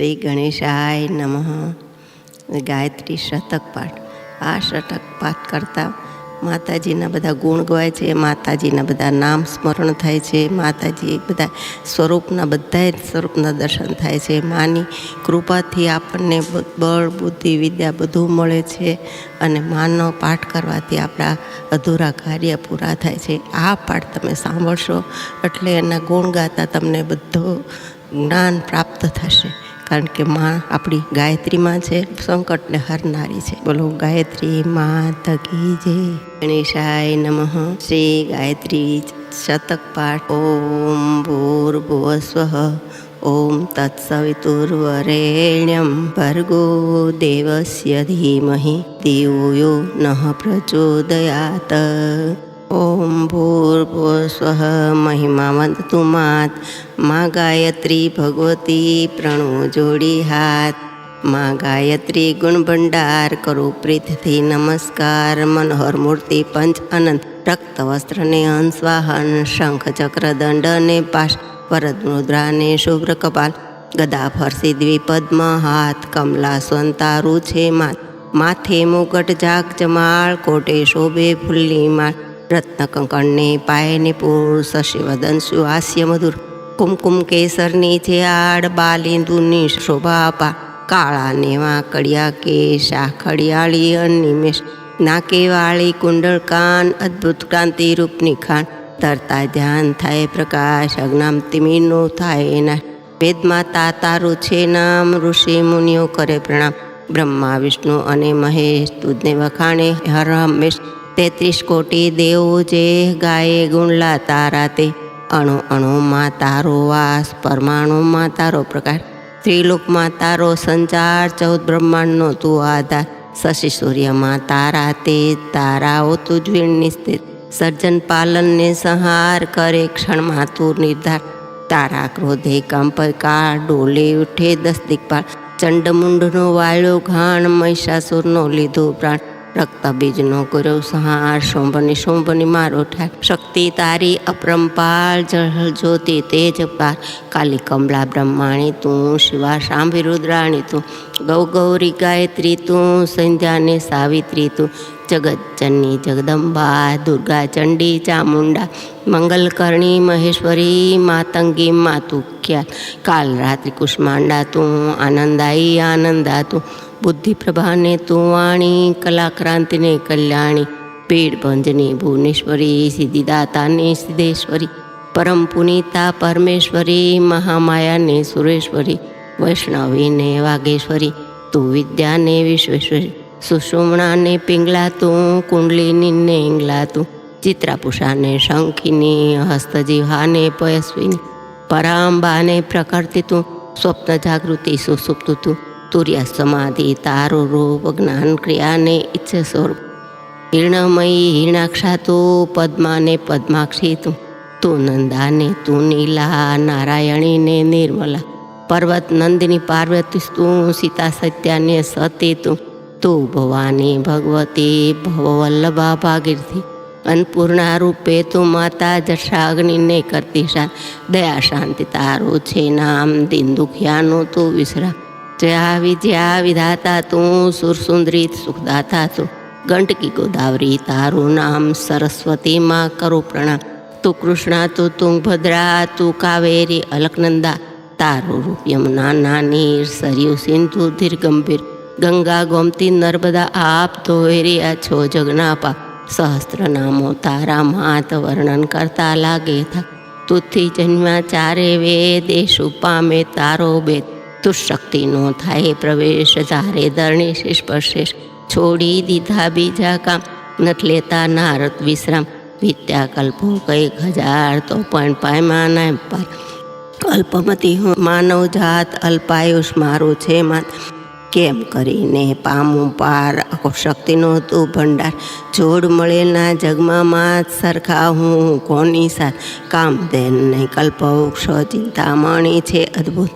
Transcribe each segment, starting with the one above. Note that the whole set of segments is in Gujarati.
શ્રી ગણેશાય નમઃ. ગાયત્રી શતક પાઠ. આ શતક પાઠ કરતાં માતાજીના બધા ગુણ ગવાય છે, માતાજીના બધા નામ સ્મરણ થાય છે, માતાજી બધા સ્વરૂપના બધાય સ્વરૂપના દર્શન થાય છે. માની કૃપાથી આપણને બળ, બુદ્ધિ, વિદ્યા બધું મળે છે અને માનો પાઠ કરવાથી આપણા અધૂરા કાર્ય પૂરા થાય છે. આ પાઠ તમે સાંભળશો એટલે એના ગુણ ગાતા તમને બધું જ્ઞાન પ્રાપ્ત થશે. કારણ કે માં આપણી ગાયત્રીમાં છે, સંકટને હરનારી છે. બોલો, ગાયત્રી મા તકી જે ગણેશાય નમઃ. શ્રી ગાયત્રી શતક પાઠ, ઓમ ભૂર્ભુવ સ્વઃ ઓમ તત્સવિતુર્વરેણ્યમ ભર્ગો દેવસ્ય ધીમહિ દેવો યો નઃ પ્રચોદયાત. ઓમ ભૂર્ભુવ સ્વઃ મહિમાવંતુ માત મા ગાયત્રી ભગવતી પ્રણુ જોડી હાથ મા ગાયત્રી ગુણભંડાર કરું પ્રીતથી નમસ્કાર મનોહર મૂર્તિ પંચ અનંત રક્ત વસ્ત્રને અંશવાહન શંખ ચક્ર દંડ અને પાશ વરદ મુદ્રાને શુભ્ર કપાલ ગદા ફરસી દ્વિપદ્મ હાથ કમલા સ્વંતારું છે માત માથે મુગટ જાગ જમાળ કોટે શોભે ફુલ્લી માળ રત્ન કંકણને પાયને પૂર શશિવદન સુહાસ્ય મધુર કુમકુમ કેસરની છે આડ બાલિંદુની શોભા આપા કાળા નેવા કડિયા કેશ આખડિયાળી અનિમેશ નાકે વાળી કુંડળ કાન અદ્ભુત ક્રાંતિ રૂપની ખાન તરતા ધ્યાન થાય પ્રકાશ અજ્ઞામ તિમીનો થાય એના વેદમાં તાતારું છે નામ ઋષિ મુનિઓ કરે પ્રણામ બ્રહ્મા વિષ્ણુ અને મહેશ તુજને વખાણે હર હંમેશ તેત્રીસ કોટી દેવો જે ગાયે ગુણલા તારા તે અણુ અણુમાં તારો વાસ, પરમાણુમાં તારો પ્રકાશ. ત્રિલોકમાં તારો સંચાર, ચૌદ બ્રહ્માંડનો તું આધાર. શશી સૂર્યમાં તારા તે, તારાઓ તુજવીણ સ્થિત સર્જન પાલનને સંહાર કરે, ક્ષણમાં તું નિર્ધાર. તારા ક્રોધે કંપકાર ડોલે ઉઠે દસ દિગ્પાળ. ચંડમુંડનો વાળ્યો ઘાણ, મહિષાસુરનો લીધો પ્રાણ. રક્ત ગુરુ સંહાર શોભની શોભની મારો ઠાર શક્તિ તારી અપરંપાર જળ જ્યોતિ તેજ પાર કાલી કમલા બ્રહ્માણી તું શિવા શાંભી રુદ્રાણી તું ગૌ ગૌરી ગાયત્રી તું સંધ્યાને સાવિત્રી તું જગતજનની જગદંબા દુર્ગા ચંડી ચામુંડા મંગલકર્ણી મહેશ્વરી માતંગી માતુક્યા કાલ રાત્રિ કુષ્માંડા તું આનંદાઈ આનંદા તું બુદ્ધિ તુવાણી, કલાક્રાંતિને કલ્યાણી પીડભંજની ભુવનેશ્વરી, સિદ્ધિદાતાને સિદ્ધેશ્વરી, પરમ પુનિતા પરમેશ્વરી, મહામાયાને સુરેશ્વરી, વૈષ્ણવીને વાઘેશ્વરી, તું વિદ્યાને વિશ્વેશ્વરી, સુષુમણાને પિંગલા તું કુંડલિનીને ઇંગલા તું, ચિત્રાપુષાને શંખિની, હસ્તજીહાને પયસ્વીની, પરાંબાને પ્રકૃતિ તું સ્વપ્ન જાગૃતિ સુસુપ્ત તું તુર્ય સમાધિ, તારો રૂપ, જ્ઞાન ક્રિયાને ઈચ્છ સ્વરૂપ. હિરણમયી હિરણાક્ષા તું પદ્માને પદ્માક્ષી તું. તું નંદાને તું નીલા નારાયણીને નિર્મલા. પર્વત નંદની પાર્વતી તું, સીતા સત્યાને સતી તું. તું ભવાની ભગવતી, ભવવલ્લભા ભાગીરથી. અન્નપૂર્ણા રૂપે તું માતા જશા અગ્નિને કરતી શાંત દયા શાંતિ તારું છે નામ, દિન દુખિયાનું તું વિશ્રામ જયા વિદ્યા વિધાતા તું સુરસુંદરી સુખદાતા તું. ગંટકી ગોદાવરી, તારું નામ સરસ્વતી માં કરું પ્રણામ. તું કૃષ્ણા, તું તુંગભદ્રા, તું કાવેરી, અલકનંદા. તારું રૂપ યમુના નાની સરયુ સિંધુ ધીર ગંભીર ગંગા ગોમતી નર્મદા, આપ ધોયરિયા છો જગનાપા. સહસ્ત્ર નામો તારા માત વર્ણન કરતા લાગે થા. તુથી જન્મ્યા ચારે વેદ, એ પામે તારો બેદ તું શક્તિનો થાય પ્રવેશ, ધારે ધરણીશ, સ્પર્શેશ. છોડી દીધા બીજા કામ, નથ લેતા નારદ વિશ્રામ. વિદ્યા કલ્પો કંઈક હજાર તો પણ પાયમાના પર. કલ્પમતી હું માનવ જાત અલ્પાયુષ મારું છે માત કેમ કરીને પામું પાર? શક્તિનો તું ભંડાર. જોડ મળેલા જગમાં માત સરખા હું કોની સાથ કામ દેન નહીં, કલ્પવૃક્ષ ચિંતામણી છે અદ્ભુત.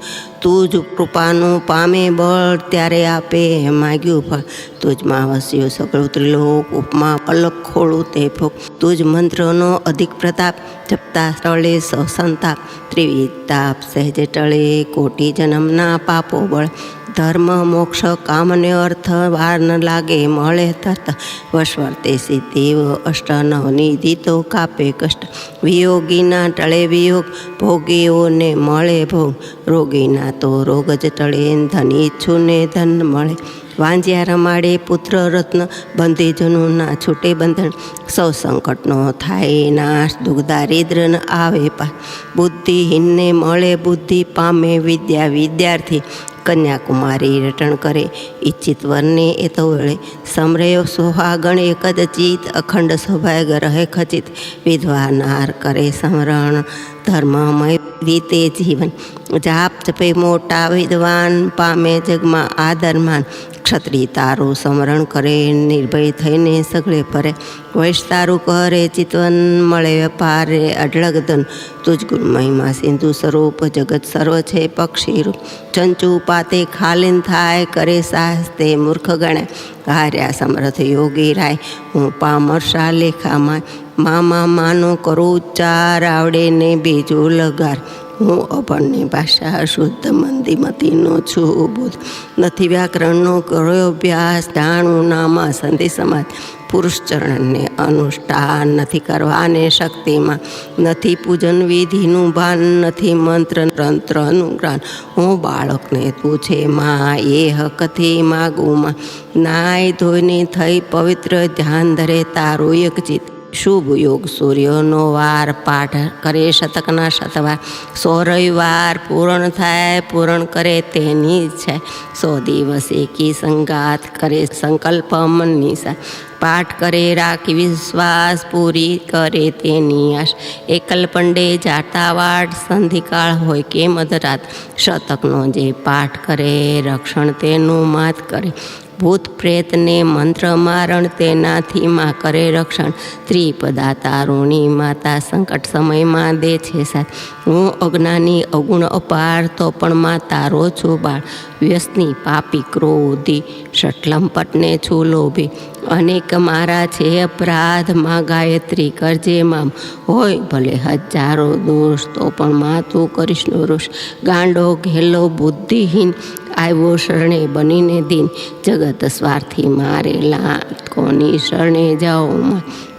તું જ કૃપાનું પામે બળ ત્યારે આપે માગ્યું ફળ. તું જ માં વસ્યો સકળ ત્રિલોક, ઉપમા, અલગ ખોળું તે ભોગ. તું જ મંત્રનો અધિક પ્રતાપ. જપતા સ્થળે સંતાપ ત્રિવિધ તાપ સહેજે ટળે કોટી જન્મના પાપો બળ. ધર્મ, મોક્ષ કામને અર્થ વાર ન લાગે, મળે તત. વશવર્તે સિદ્ધિવ અષ્ટ નવ નિધિ તો કાપે કષ્ટ. વિયોગીના ટળે વિયોગ, ભોગીઓને મળે ભોગ. રોગીના તો રોગ જ ટળે, ધન ઈચ્છુને ધન મળે. વાંજ્યા રમાડે પુત્ર રત્ન, બંધીજનોના છૂટે બંધન. સૌ સંકટનો થાય નાશ, દુઃખ દારિદ્ર ન આવે પા બુદ્ધિહીનને મળે બુદ્ધિ પામે વિદ્યા વિદ્યાર્થી. કન્યાકુમારી રટણ કરે. ઈચ્છિત વરને એ તો વળે સમરેયો સોહાગણ એકદ ચિત અખંડ સૌભાગ રહે ખચિત. વિધવા નાર કરે સમરણ, ધર્મમય રીતે જીવન. જાપ જપે મોટા વિદ્વાન, પામે જગમાં આદરમાન. ક્ષત્રિય તારું સમરણ કરે, નિર્ભય થઈને સગળે ફરે. વૈશ તારું કરે ચિતવન મળે વેપારે અઢળક ધન. તુજ ગુરુ મહિમા સિંધુ સ્વરૂપ, જગત સર્વ છે પક્ષી રૂપ ચંચુ પાતે ખાલીન થાય, કરે સાહસ તે મૂર્ખ ગણે. હાર્યા સમર્થ યોગી રાય, હું પામરશા લેખામાં મામા માનો કરું ઉચ્ચાર આવડે ને બીજું લગાર. હું અભણની ભાષા શુદ્ધ મંદીમતીનો છું, બુદ્ધ નથી વ્યાકરણનો કર્યો અભ્યાસ, જાણું નામાં સંધિ સમાજ. પુરુષ ચરણને અનુષ્ઠાન નથી કરવાને શક્તિમાં, નથી પૂજન વિધિનું ભાન, નથી મંત્ર તંત્રનું જ્ઞાન. હું બાળકને તું છે માં એ હકથી માગું નાય ધોઈને થઈ પવિત્ર ધ્યાન ધરે તારું એક ચિત્ત. શુભ યોગ સૂર્યનો વાર પાઠ કરે શતકના શતવાર સો રવિવાર પૂરણ થાય, પૂરણ કરે તેની ઈચ્છા. સો દિવસ એકી સંગાત કરે સંકલ્પ મનની પાઠ કરે રાખી વિશ્વાસ, પૂરી કરે તેની આશ. એકલ પંડે જાટાવાટ સંધિકાળ હોય કે મધરાત શતકનો જે પાઠ કરે, રક્ષણ તેનું માત કરે. ભૂત પ્રેતને મંત્ર મારણ તેનાથી માં કરે રક્ષણ. ત્રિપદા તારુણી માતા સંકટ સમયમાં દે છે સાથ. હું અજ્ઞાની, અગુણ અપાર, તો પણ માં તારો છું બાળ. વ્યસની પાપી, ક્રોધી શટલંપટને છું લોભી. અનેક મારા છે અપરાધ, માં ગાયત્રી કરજે મામ. હોય ભલે હજારો દોષ, તો પણ માં તું નો રોષ ગાંડો, ઘેલો, બુદ્ધિહીન, આવ્યો શરણે બનીને દિન. જગત સ્વાર્થી મારેલા, કોની શરણે જાઓ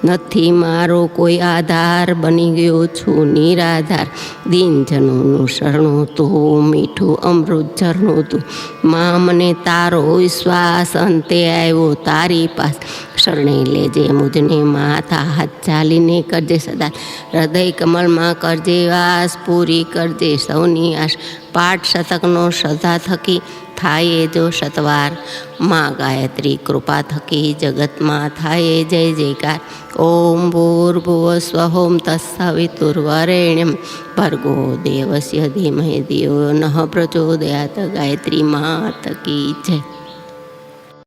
નથી મારો કોઈ આધાર. બની ગયો છું નિરાધાર. દિનજનોનું શરણું તું, મીઠું અમૃત ઝરણું તું. મા મને તારો વિશ્વાસ, અંતે આવ્યો તારી પાસ. શરણે લેજે મુજને માથા હાથ ચાલીને કરજે સદા. હૃદય કમલમાં કરજે વાસ, પૂરી કરજે સૌની આશ. પાઠ શતકનો સદા થકી થાય જો શતવારમાં ગાયત્રી કૃપા થકી જગતમાં થાય જય જયકાર ઓમ ભૂર્ભુવ સ્વહોમ તત્સવિતુર્વરેણ્યમ ભર્ગો દેવસ્ય ધીમહે દિયો નઃ પ્રચોદયાત ગાયત્રી માત કી જય